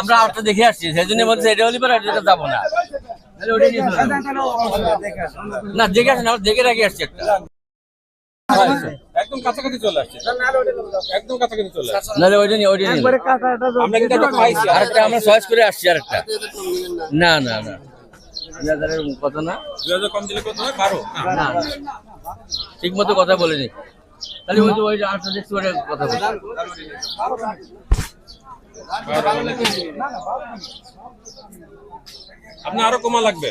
আমরা আটটা দেখে আসছি সেই জন্য বলছে এটা হলে পরে এটা যাব না। না দেখে আসেন আমরা দেখে রাখি আসছি একটা। একদম কাছাকাছি চলে আসছে। একদম কাছাকাছি চলে আসছে। নাহলে ওইটা নিয়ে ওইটা নিয়ে আমরা কিন্তু একটা পাইছি আরেকটা আমরা চয়েস করে আসছি আরেকটা। না না না। দুই হাজারের কত না? দুই হাজার কম দিলে কত হয়? বারো। না ঠিক মতো কথা বলিনি। তাহলে ওই যে ওই যে আটটা দেখছি ওটা কথা বলি আপনার আরও কমা লাগবে?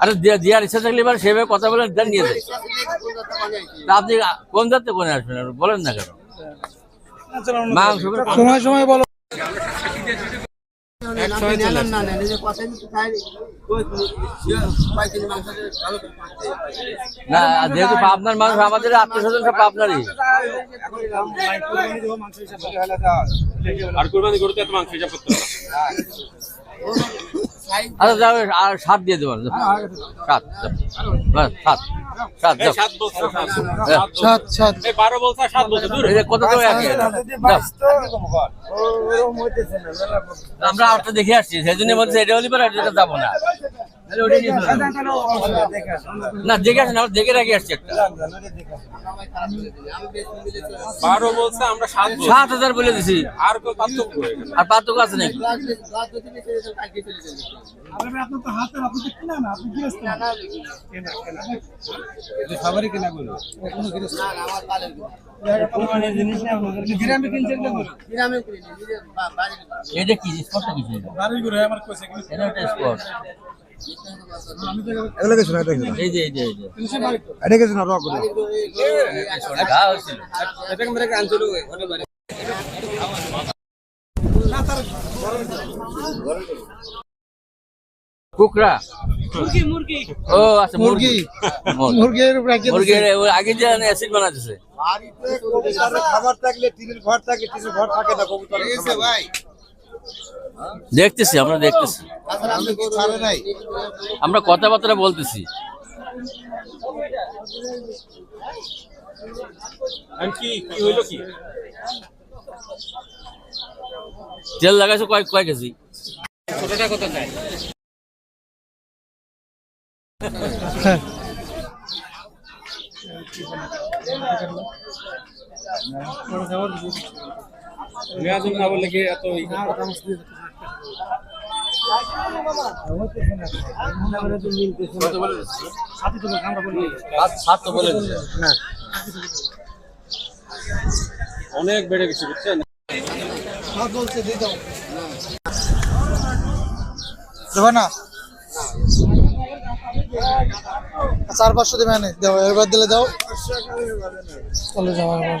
আরে দিয়া- দেওয়ার ইচ্ছা থাকলে এবার সেভাবে কথা বলে দেন নিয়ে যায় তা আপনি কোন যাতে কোনে আসবেন? বলেন না কেন। সময় সময় বলো। না যেহেতু পাবনার মানুষ আমাদের আত্মীয় স্বজন সব পাবনারই। আর কোরবানি গরুতে এত মাংস হিসাব করতে আচ্ছা আর সাত দিয়ে দেবেন সাত সাত। সাত সাত। হ্যাঁ। সাত সাত। বারো বলছে সাত বলছে কত আমরা আটটা দেখে আসছি সেই জন্য বলছে এটা হলে পরে যাব না। না দেখে আসেন আমরা দেখে রাখি আসছি একটা। বারো বলছে আমরা সাত হাজার বলে দিছি। আর পার্থক্য আর পার্থক্য আছে নাকি? এটা কি? স্পটটা কি? এটা। স্পট এগুলো কিছু না এটা কিছু না। এই যে এই যে এই যে। এটা কিছু না রক কুকরা? ও আচ্ছা মুরগি। মুরগি। মুরগির উপরে মুরগির আগে যে অ্যাসিড বানাতেছে বাড়িতে কবুতরের খাবার থাকলে টিনের ঘর থাকে টিনের ঘর থাকে না কবুতরের ভাই। দেখতেছি আমরা দেখতেছি। আমরা কথাবার্তা বলতেছি। আর কি কি হইল কি? তেল লাগাইছো কয় কয় কেজি? ছোটটা কত চাই না কি এত বলে দিচ্ছি? সাত সাত তো বলে দিচ্ছে অনেক বেড়ে গেছে বুঝছেন? চার পাঁচশো দেবে এবার দিলে দাও। চলে যাও আবার।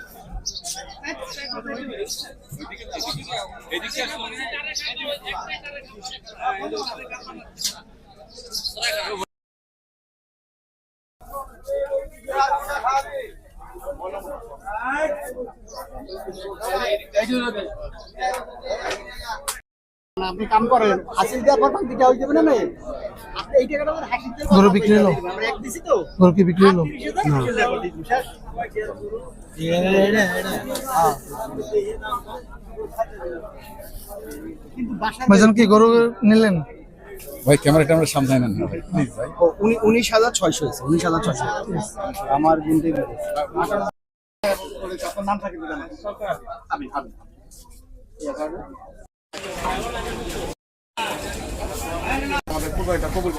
আপনি কাম করেন। হাসিল দেওয়ার পর বাকিটা হয়ে যাবে না মেয়ে? আপনি এই টাকাটা আমার হাসিল গরু বিক্রি হলো। আমরা এক দিছি তো। গরু কি বিক্রি হলো। ভাইজান কি গরু নিলেন? ভাই ক্যামেরাটা আমরা সামনে নেন না ভাই প্লিজ ভাই। উনি- উনিশ হাজার ছয়শো হয়েছে উনিশ হাজার ছয়শো আমার গুনতে নাম থাকে আমি আমি আমাদের এটা কবুল।